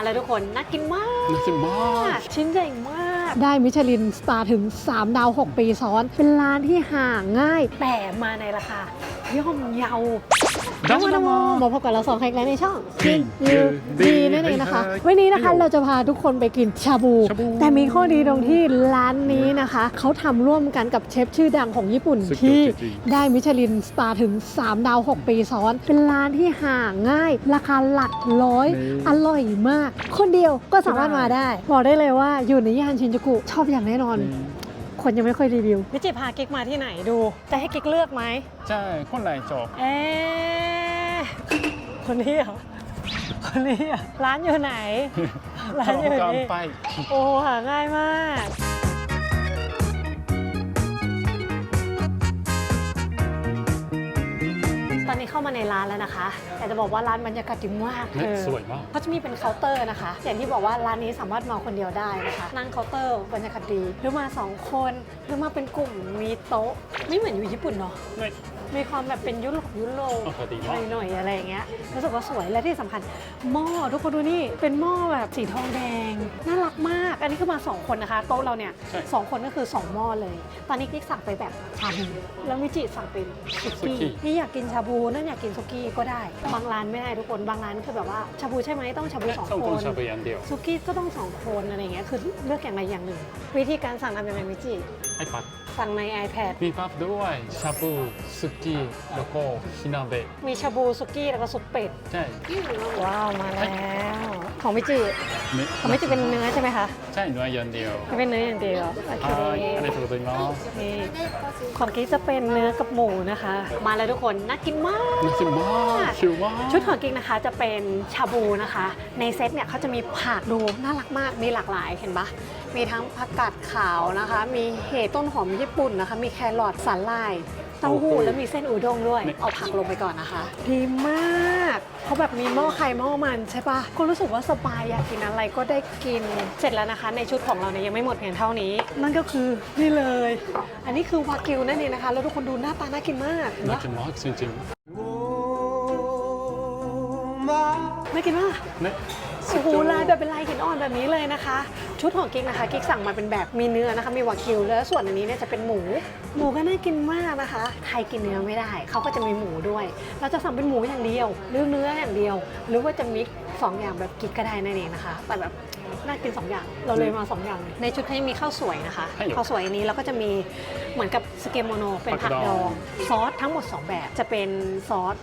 มาแล้วทุกคนน่ากินมาก น่ากินมาก ชิ้นใหญ่มาก ได้มิชลินสตาร์ถึง 3 ดาว 6 ปีซ้อน เป็นร้านที่หาง่าย แต่มาในราคาย่อมเยา ดัดังงมามามามาพบกับเราสองแขกแล้วในช่องกินยูดีดีนั่นเองนะคะให้วันนี้นะคะให้เราจะพาทุกคนไปกินชาบูชาบู แต่มีข้อดีตรงที่ร้านนี้นะคะ เขาทำร่วมกันกับเชฟชื่อดังของญี่ปุ่นสุดยอดที่จริงได้มิชลินสตาร์ถึง 3 ดาว 6 ปีซ้อน เป็นร้านที่หาง่าย ราคาหลักร้อยนี่อร่อยมาก คนเดียวก็สามารถมาได้ บอกได้เลยว่าอยู่ในย่านชินจูกุชอบอย่างแน่นอน คนยังไม่ค่อยรีวิวนิจิพากิ๊กมาที่ไหนดู จะให้กิ๊กเลือกไหมใช่คนไหนจบเอ๊ะคนนี้เหรอคนนี้เหรอร้านอยู่ไหน ร้านอยู่กำลังนี่ไปโอ้หาง่ายมาก นนี้เข้ามาในร้านแล้วนะคะ แต่จะบอกว่าร้านบรรยากาศดีมากเฮ้ยเธอสวยมากเขาจะมีเป็นเคาน์เตอร์นะคะ อย่างที่บอกว่าร้านนี้สามารถมาคนเดียวได้นะคะ นั่งเคาน์เตอร์บรรยากาศดี หรือมาสองคน หรือมาเป็นกลุ่มมีโต๊ะ ไม่เหมือนอยู่ญี่ปุ่นเนาะเฮ้ย มีความแบบเป็นยุโรปยุโรปอ๋อดีมากหน่อยๆอะไรอย่างเงี้ยรู้สึกว่าสวยและที่สำคัญหม้อทุกคนดูนี่เป็นหม้อแบบสีทองแดงน่ารักมาก อันนี้คือมาสองคนนะคะโต๊ะเราเนี่ยใช่ สองคนก็คือสองหม้อเลย ตอนนี้กิ๊กสั่งไปแบบชาบูแล้วมิจิสั่งเป็นสุสุกี้กี้นี่อยากกินชาบูนั่นอยากกินสุกี้ก็ได้บางร้านไม่ได้ทุกคนบางร้านคือแบบว่าชาบูใช่ไหมต้องชาบูสองต้องคคนนชาบูอย่างเดียวสุกี้ก็ต้องสองคนอะไรอย่างเงี้ยคือเลือกอย่างใดอย่างหนึ่ง วิธีการสั่งทำยังไงมิจิไอ้ปัดสั่งใน iPad มีปั๊บด้วยชาบูสุกี้แล้วก็ฮินาเบะมีชาบูสุกี้แล้วก็ซุปเป็ด ใช่ ว้าวมาแล้ว ของพี่จือของพี่จือเป็นเนื้อใช่ไหมคะ ใช่เนื้อย่างเดียวเป็นเนื้ออย่างเดียวโอเคอะไรถูกตัวน้องนี่ของกี้จะเป็นเนื้อกับหมูนะคะ มาแล้วทุกคนน่ากินมากน่ากินมากชิวมากชุดของกิ๊กนะคะจะเป็นชาบูนะคะ ในเซตเนี่ยเขาจะมีผักดูน่ารักมากมีหลากหลายเห็นปะมีทั้งผักกาดขาวนะคะ มีเห็ดต้นหอมญี่ปุ่นนะคะ มีแครอทสาหร่าย เต้าหู้แล้วมีเส้นอุด้งด้วย เอาผักลงไปก่อนนะคะ ดีมากเขาแบบมีหม้อไข่หม้อมันใช่ปะก็รู้สึกว่าสบายอยากกินอะไรก็ได้กิน เสร็จแล้วนะคะ ในชุดของเราเนี่ยยังไม่หมดเพียงเท่านี้ นั่นก็คือนี่เลย อันนี้คือวากิวนั่นเองนะคะ แล้วทุกคนดูหน้าตาน่ากินมากเห็นน่าปะกินมากจริงน่ากินมากๆเนี่ย โอ้โหลายแบบเป็นลายหินอ่อนแบบนี้เลยนะคะ ชุดของกิ๊กนะคะกิ๊กสั่งมาเป็นแบบมีเนื้อนะคะมีวากิวแล้วส่วนอันนี้เนี่ยจะเป็นหมู หมูก็น่ากินมากนะคะใครกินเนื้อไม่ได้เขาก็จะมีหมูด้วย เราจะสั่งเป็นหมูอย่างเดียว หรือเนื้ออย่างเดียว หรือว่าจะมิกซ์สองอย่างแบบกิ๊กก็ได้นั่นเองนะคะ แต่แบบน่ากินสองอย่าง เราเลยมาสองอย่างเลยในชุดเขายังมีข้าวสวยนะคะข้าวสวยอันนี้เราก็จะมีเหมือนกับสเกมโมโนเป็นผักดองซอสทั้งหมด 2 แบบจะเป็นซอส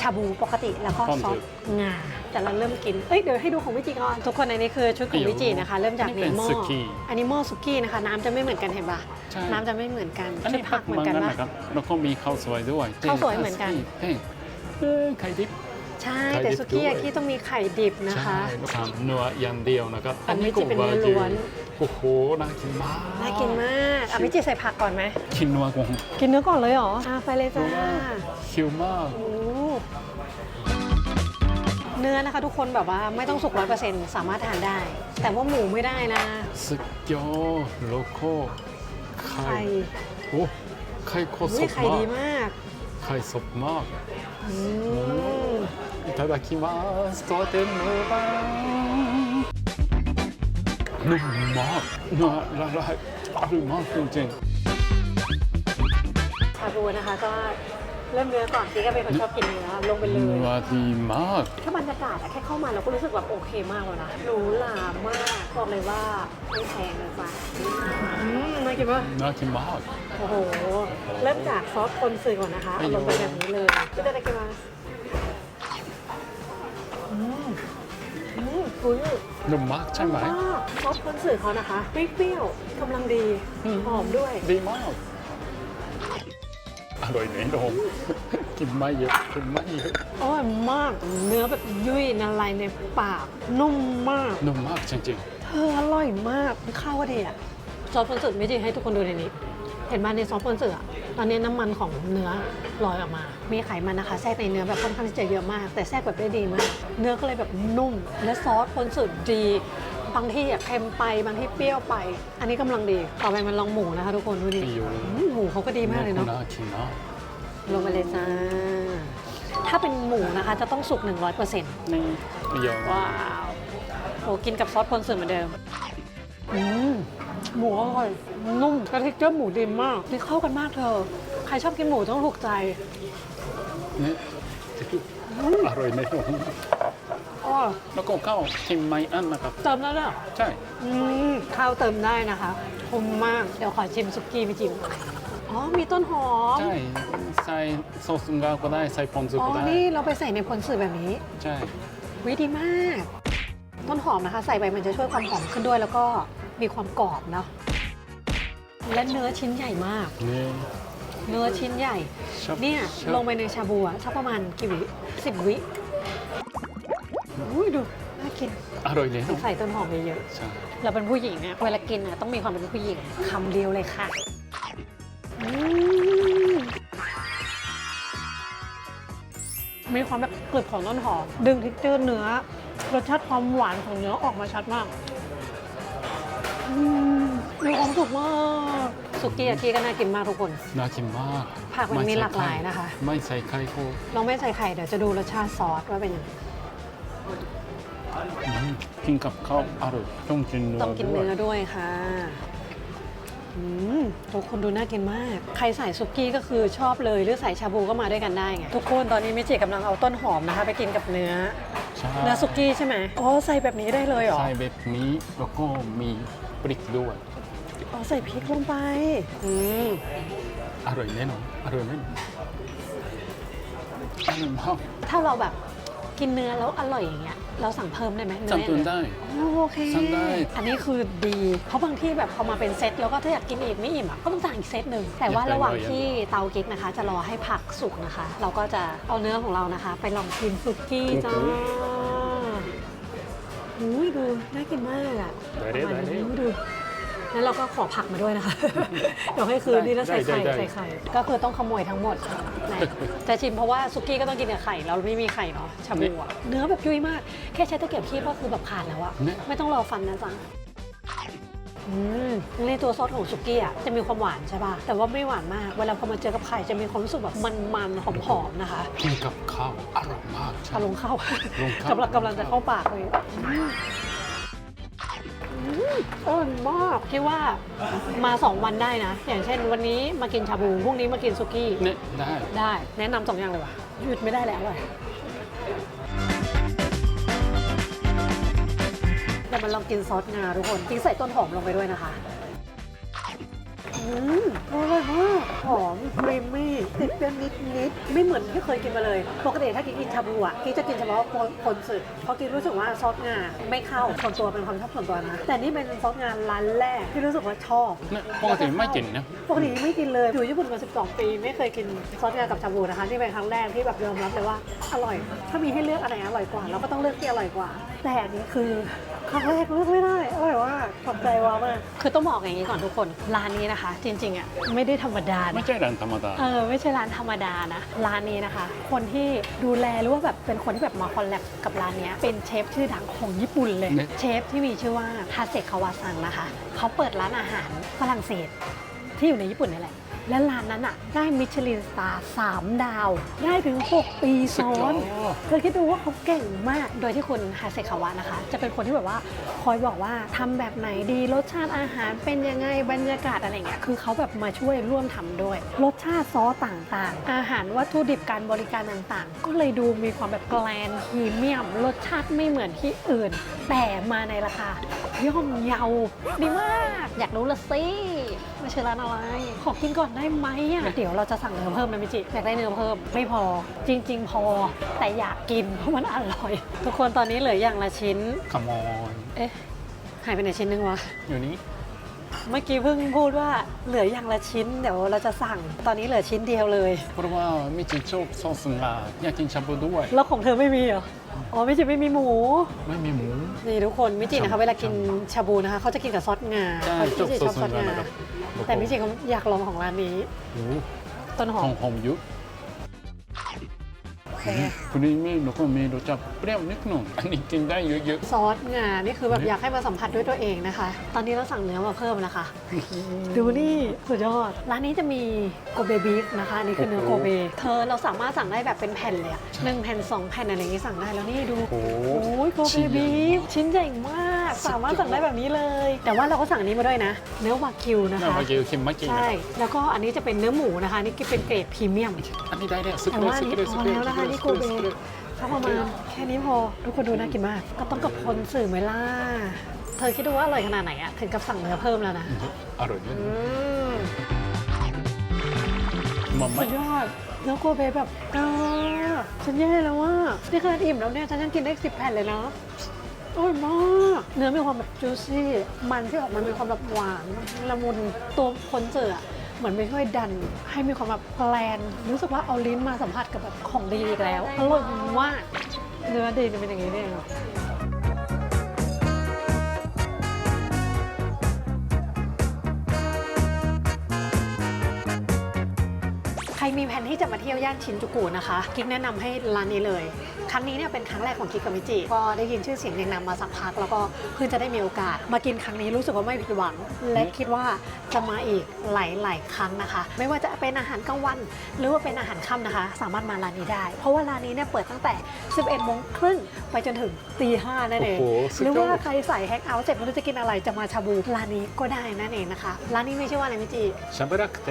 ชาบูปกติแล้วก็ซอสงา แต่เราเริ่มกินเอ้ยเดี๋ยวให้ดูของวิจิก่อนทุกคนในนี้คือชุดของวิจินะคะ เริ่มจากนี่มีเป็นหม้อสุกี้ อันนี้หม้อสุกี้นะคะ น้ำจะไม่เหมือนกันเห็นปะใช่น้ำจะไม่เหมือนกันอันชุดนี้ผักเหมือนกันมัปะนะครับแล้วก็มีข้าวสวยด้วยข้าวสวยเหมือนกันเฮ้ยเออไข่ดิบ ใช่ไข่ดิบแต่สุกี้ด้วยอากี้ต้องมีไข่ดิบนะคะ ใช่ทำเนื้ออย่างเดียวนะครับอันนี้จะเป็นเนื้อล้วน โอ้โหน่ากินมากน่ากินมากอะวิจิใส่ผักก่อนไหมกินเนื้อก่อนกินเนื้อก่อนเลยเหรออะไปเลยจ้า คิวมาก โอ้ เนื้อนะคะทุกคนแบบว่าไม่ต้องสุกร้อยเปอร์เซ็นต์สามารถทานได้ แต่ว่าหมูไม่ได้นะ สุดยอดโลโก้ไข่ ไข่ โอ้ไข่โคตรส อุ้ย ด ไข่ มา ดี ก มาก ไข่สดมาก อืม いただきますとてもばนุ่มมากเนื้อละลายอร่อยมากจริง ชาบูนะคะก็ เริ่มเนื้อก่อนที่ก็เป็นคนชอบกินเนื้อลงไปๆเลเนื้ยอดีมาก ถ้าบรรยากาศอะแค่เข้ามาเราก็รู้สึกแบบโอเคมากแล้วนะหรูหรามากบอกเลยว่าไม่แพงเลยจ้ะอืมน่ากินปะน่ากินมาก โอ้โห เริ่มจากซอสคนสื่อก่อนนะคะเอาลงไปแบบนี้เลยก็ได้กินมาอืมอืมคุณนุ่มมากใช่ไหมซอสคนสื่อเขานะคะไม่เปรี้ยวกำลังดี อืม หอมด้วย ดีมาก อร่อยแน่นอนกินไม่เยอะกินไม่เยอะอร่อยมาก เนื้อแบบยุ่ยละลายในปาก นุ่มมาก นุ่มมากจริงเธออร่อยมากข้าวก็ดีอะซอสคนสื่อไม่จริงให้ทุกคนดูในนี้ เห็นมาในซอสคนสื่ออะตอนนี้น้ำมันของเนื้อลอยออกมา มีไขมันนะคะแทรกในเนื้อแบบค่อนข้างที่จะเยอะมาก แต่แทรกแบบได้ดีมาก เนื้อก็เลยแบบนุ่ม และซอสคนสื่อดี บางที่อะเค็มไปบางที่เปรี้ยวไป อันนี้กำลังดี ต่อไปมันลองหมูนะคะทุกคนดูดิๆอยู่อืมหมูเขาก็ดีมากเลยเนาะ น่ากินนะลงไปเลยจ้า ถ้าเป็นหมูนะคะจะต้องสุก 100%นี่เยอะว้าวโอ้กินกับซอสพอนสึเหมือนเดิม อืมหมูอร่อย นุ่มกระเทคเจอร์หมูดีมากนี่เข้ากันมากเธอ ใครชอบกินหมูต้องถูกใจねอร่อยแน่นอนอ้อ แล้วก็ข้าวเค็มไม่อั้นนะครับ เติมแล้วเนอะใช่ อืมข้าวเติมได้นะคะคุ้มมาก เดี๋ยวขอชิมสุกี้พี่จิมอ๋อ มีต้นหอม ใช่ ใส่ซอสงาก็ได้ ใส่ปอนซึอ๋อ ก็ได้ นี่เราไปใส่ในพลสื่อแบบนี้ใช่ วิดีมาก ต้นหอมนะคะ ใส่ไปมันจะช่วยความหอมขึ้นด้วย แล้วก็มีความกรอบเนาะ และเนื้อชิ้นใหญ่มากねเนื้อชิ้นใหญ่ ชอบเนี่ยชอบ ลงไปในชาบูอะสักประมาณกี่วิสิบวิ อุ้ยดูน่ากินอร่อยแน่นอนใส่ต้นหอมเยอะใช่ๆเราเป็นผู้หญิงอะเวลากินอะต้องมีความเป็นผู้หญิงคำเดียวเลยค่ะอืมมีความแบบกรึบของต้นหอม ดึงทิกเจอร์เนื้อรสชาติความหวานของเนื้อออกมาชัดมากอืมมีความสุขมากสุกี้อากี้ก็น่ากินมากทุกคน น่ากินมากผักมันมีหลากหลายนะคะ ไม่ใส่ไข่ก็ลองไม่ใส่ไข่เดี๋ยวจะดูรสชาติซอสว่าเป็นยังไง อืมกินกับข้าวอร่อยต้องกินเนื้อต้องกินด้วยเนื้อด้วยค่ะอืมทุกคนดูน่ากินมาก ใครใส่ซุกี้ก็คือชอบเลย หรือใส่ชาบูก็มาด้วยกันได้ไง ทุกคนตอนนี้เมจิกำลังเอาต้นหอมนะคะ ไปกินกับเนื้อ ใช่เนื้อซุกี้ใช่ไหมอ๋อใส่แบบนี้ได้เลยเหรอใส่แบบนี้แล้วก็มีพริกด้วย อ๋อใส่พริกลงไป อืม อร่อยแน่นอนอร่อยแน่นอนอร่อยมากถ้าเราแบบ กินเนื้อแล้วอร่อยอย่างเงี้ยเราสั่งเพิ่มได้ไหมเนื้อจำตัวได้อ๋อโอเคสั่งได้ อันนี้คือดี เพราะบางที่แบบพอมาเป็นเซตแล้วก็ถ้าอยากกินอีกไม่อิ่มอะก็ต้องสั่งอีกเซตหนึ่งแต่ว่าระหว่างที่เตากิ๊กนะคะ จะรอให้ผักสุกนะคะ เราก็จะเอาเนื้อของเรานะคะ ไปลองกินสุกี้จ้าอุ้ยดูน่ากินมากอะได้เลยประมาณได้เลยนี้ดู แล้วเราก็ขอผักมาด้วยนะคะ เดี๋ยวให้คืนนี่แล้วใส่ไข่ได้ได้ได้ ใส่ไข่ ก็คือต้องขโมยทั้งหมดนะจะชิมเพราะว่าซุกี้ก็ต้องกินกับไข่เราไม่มีไข่เนาะชาบูอะเนื้อแบบยุ่ยมาก แค่ใช้ตะเกียบคีบก็คือแบบขาดแล้วอะเนี่ย ไม่ต้องรอฟันนะจ๊ะอืมในตัวซอสของสุกี้อะจะมีความหวานใช่ป่ะแต่ว่าไม่หวานมากเวลาพอมาเจอกับไข่จะมีความรู้สึกแบบมันๆหอมๆนะคะ กินกับข้าวอร่อยมากใช่ อารมณ์เข้าลงเข้ากำลังกำลังจะเข้าปากเลยอืม อืมอร่อยมากคิดว่ามาสองวันได้นะ อย่างเช่นวันนี้มากินชาบูพรุ่งนี้มากินสุกี้ เนี่ยได้ได้แนะนำสองอย่างเลยว่ะหยุดไม่ได้แล้วเลยเดี๋ยวมันลองกินซอสงาทุกคนทิ้งใส่ต้นหอมลงไปด้วยนะคะ อืมอร่อยมากหอมครีมมี่ติดเปรี้ยวนิดนิดๆไม่เหมือนที่เคยกินมาเลย ปกติถ้ากินกินชาบูอะกินจะกินเฉพาะคนสึกเพราะกินรู้สึกว่าซอสงาไม่เข้าส่วนตัวเป็นความชอบส่วนตัวนะแต่นี่เป็นซอสงาร้านแรกที่รู้สึกว่าชอบ เนี่ยปกติไม่กินนะ ปกติไม่กินเลย อยู่ญี่ปุ่นมา 12 ปี ไม่เคยกินซอสงากับชาบูนะคะนี่เป็นครั้งแรกที่แบบยอมรับเลยว่าอร่อย ถ้ามีให้เลือกอะไรอร่อยกว่า เราก็ต้องเลือกที่อร่อยกว่า แต่อันนี้คือ ครั้งแรกเลือกไม่ได้อร่อยมากขอบใจว้ามากคือต้องบอกอย่างนี้ก่อนทุกคน ร้านนี้นะคะ จริงๆอะไม่ได้ธรรมดาไม่นะใช่ร้านธรรมดา เออไม่ใช่ร้านธรรมดานะ ร้านนี้นะคะ คนที่ดูแลหรือว่าแบบเป็นคนที่แบบมาคอลแลบกับร้านเนี้ยเป็นเชฟชื่อดังของญี่ปุ่นเลย เนี่ย เชฟที่มีชื่อว่าทาเซคาวาซังนะคะ เขาเปิดร้านอาหารฝรั่งเศสที่อยู่ในญี่ปุ่นนี่แหละ และร้านนั้นอะได้มิชลินสตาร์สามดาว ได้ถึง 6 ปีซ้อนสุดยอด เธอคิดดูว่าเขาเก่งมาก โดยที่คุณฮาเซคาวะนะคะ จะเป็นคนที่แบบว่าคอยบอกว่าทำแบบไหนดีรสชาติอาหารเป็นยังไงบรรยากาศอะไรเงี้ยคือเขาแบบมาช่วยร่วมทำด้วย รสชาติซอสต่างๆ อาหารวัตถุดิบการบริการต่างๆ ก็เลยดูมีความแบบแกลนพรีเมียมรสชาติไม่เหมือนที่อื่น แต่มาในราคาย่อมเยาดีมาก อยากรู้ละสิ ไม่ใช่ร้านอะไร ขอกินก่อนได้ไหมอะ เดี๋ยวเราจะสั่งเนื้อเพิ่มนะมิจิอยากได้เนื้อเพิ่ม ไม่พอ จริง ๆ พอ แต่อยากกินเพราะมันอร่อย ทุกคนตอนนี้เหลืออย่างละชิ้นขมอนเอ๊ะ หายไปไหนชิ้นนึงวะ อยู่นี้ เมื่อกี้เพิ่งพูดว่าเหลืออย่างละชิ้นเดี๋ยวเราจะสั่งตอนนี้เหลือชิ้นเดียวเลย เพราะว่ามิจิชอบซอสงาอยากกินชาบูด้วย แล้วของเธอไม่มีเหรอ อ๋อมิจิไม่มีหมู ไม่มีหมู นี่ทุกคนมิจินะคะ เวลากินชาบูนะคะเขาจะกินกับซอสงาใช่เขามิจิชอบชซออบสซอสงางานะครับแต่มิจิเขาอยากลองของร้านนี้ โอ้ต้นหอขอมงหอมอยุ เค คุณนี่ไม่แล้วก็มีรสชาติเปรี้ยวนิดหน่อยอันนี้กินได้เยอะ ซอสงา นี่คือแบบอยากให้มาสัมผัสด้วยตัวเองนะคะ ตอนนี้เราสั่งเนื้อมาเพิ่มนะคะๆดูนี่สุดยอด ร้านนี้จะมีโกเบบีฟนะคะอันนี่คือเนื้อโอ้โกโหเบ เธอเราสามารถสั่งได้แบบเป็นแผ่นเลยอะหนึ่งแผ่นสองแผ่นอะไรอย่างงี้สั่งได้แล้วนี่ดูโอ้โหโอ้ยโกเบบีฟชิ้นใหญ่มาก สามารถสั่งได้แบบนี้เลย แต่ว่าเราก็สั่งอันนี้มาด้วยนะ เนื้อวากิวนะน่าคะ มาเกี่ยวเค็มมากจริงนะใช่ ครับแล้วก็อันนี้จะเป็นเนื้อหมูนะคะ นี่เป็นเกรดพรีเมียม อันนี้ได้แล้วสุดแต่เลยว่าอันสุดนี้เลยพสุอดเลยแล้วนะคะสุดเลยนี่โกเบสุดเลยก็ประมาณแค่นี้พอ ทุกคนดูน่ากินมาก ก็ต้องกับคนสื่อไหมล่ะ เธอคิดดูว่าอร่อยขนาดไหนอะถึงกับสั่งเนื้อเพิ่มแล้วนะ อร่อยมากอืมมาม่าสุดยอดเนื้อโกเบแบบเออฉันแย่แล้วว่านี่ขนาดอิ่มแล้วเนี่ยฉันยังกินได้สิบแผ่นเลยนะอร่อยมากเนื้อมีความแบบจูซี่ มันที่ออกมามีความแบบหวานละมุนตัวคนเจออะ เหมือนไปช่วยดันให้มีความแบบแพลนรู้สึกว่าเอาลิ้นมาสัมผัสกับแบบของดีอีกแล้วอร่อยมากเนื้อดีจะเป็นอย่างนี้นี่เอง จะมาเที่ยวย่านชินจูกุนะคะกิ๊กแนะนำให้ร้านนี้เลย ครั้งนี้เนี่ยเป็นครั้งแรกของกิ๊กกับมิจิ ก็ได้ยินชื่อเสียงเรียงนามมาสักพัก แล้วก็เพิ่งจะได้มีโอกาส มากินครั้งนี้รู้สึกว่าไม่ผิดหวัง และคิดว่าจะมาอีกหลาย ๆ ครั้งนะคะ ไม่ว่าจะเป็นอาหารกลางวัน หรือว่าเป็นอาหารค่ำนะคะ สามารถมาร้านนี้ได้ เพราะว่าร้านนี้เนี่ยเปิดตั้งแต่ 11โมงครึ่งไปจนถึงตีห้านั่นเองโอ้โหสุดหรืยออว่าดใครใส่แฮงเอาท์เสร็จไม่รู้จะกินอะไรจะมาชาบูร้านนี้ก็ได้นั่นเองนะคะร้านนี้มีชื่อว่าอะไรมิจิชาบรักเต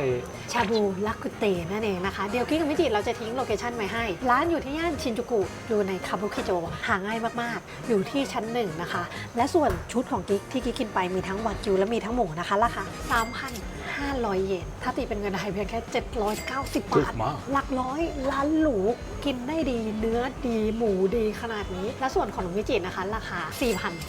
ชาบูลักกุเตนั่นเองนะคะเดี๋ยวกิ๊กกับมิจิเราจะทิ้งโลเคชันไว้ให้ ร้านอยู่ที่ย่านชินจูกุ อยู่ในคาบุคิโจ หาง่ายมากๆ อยู่ที่ชั้นหนึ่งนะคะ และส่วนชุดของกิ๊กที่กิ๊กกินไปมีทั้งวากิวและมีทั้งหมูนะคะราคา3,000 3,500 เยน ถ้าตีเป็นเงินไทยเพียงแค่ 790 บาถูทกมาก หลักร้อยร้านหรู กินได้ดี เนื้อดีหมูดีขนาดนี้ และส่วนของมิจินะคะ ราคา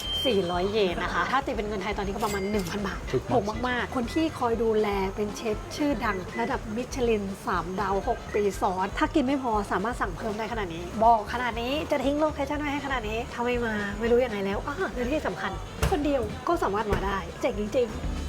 4,400 เยนนะคะ ถ้าตีเป็นเงินไทยตอนนี้ก็ประมาณ 1,000 บาทถูกมากถูกมากๆ คนที่คอยดูแลเป็นเชฟชื่อดัง ระดับมิชลิน 3 ดาว 6 ปีซ้อน ถ้ากินไม่พอสามารถสั่งเพิ่มได้ขนาดนี้ บอกขนาดนี้จะทิ้งโลเคชั่นไว้ให้ขนาดนี้ถ้าไม่มาไม่รู้ยังไงแล้วอะและที่สำคัญ คนเดียวก็สามารถมาได้ เจ๋งจริงๆ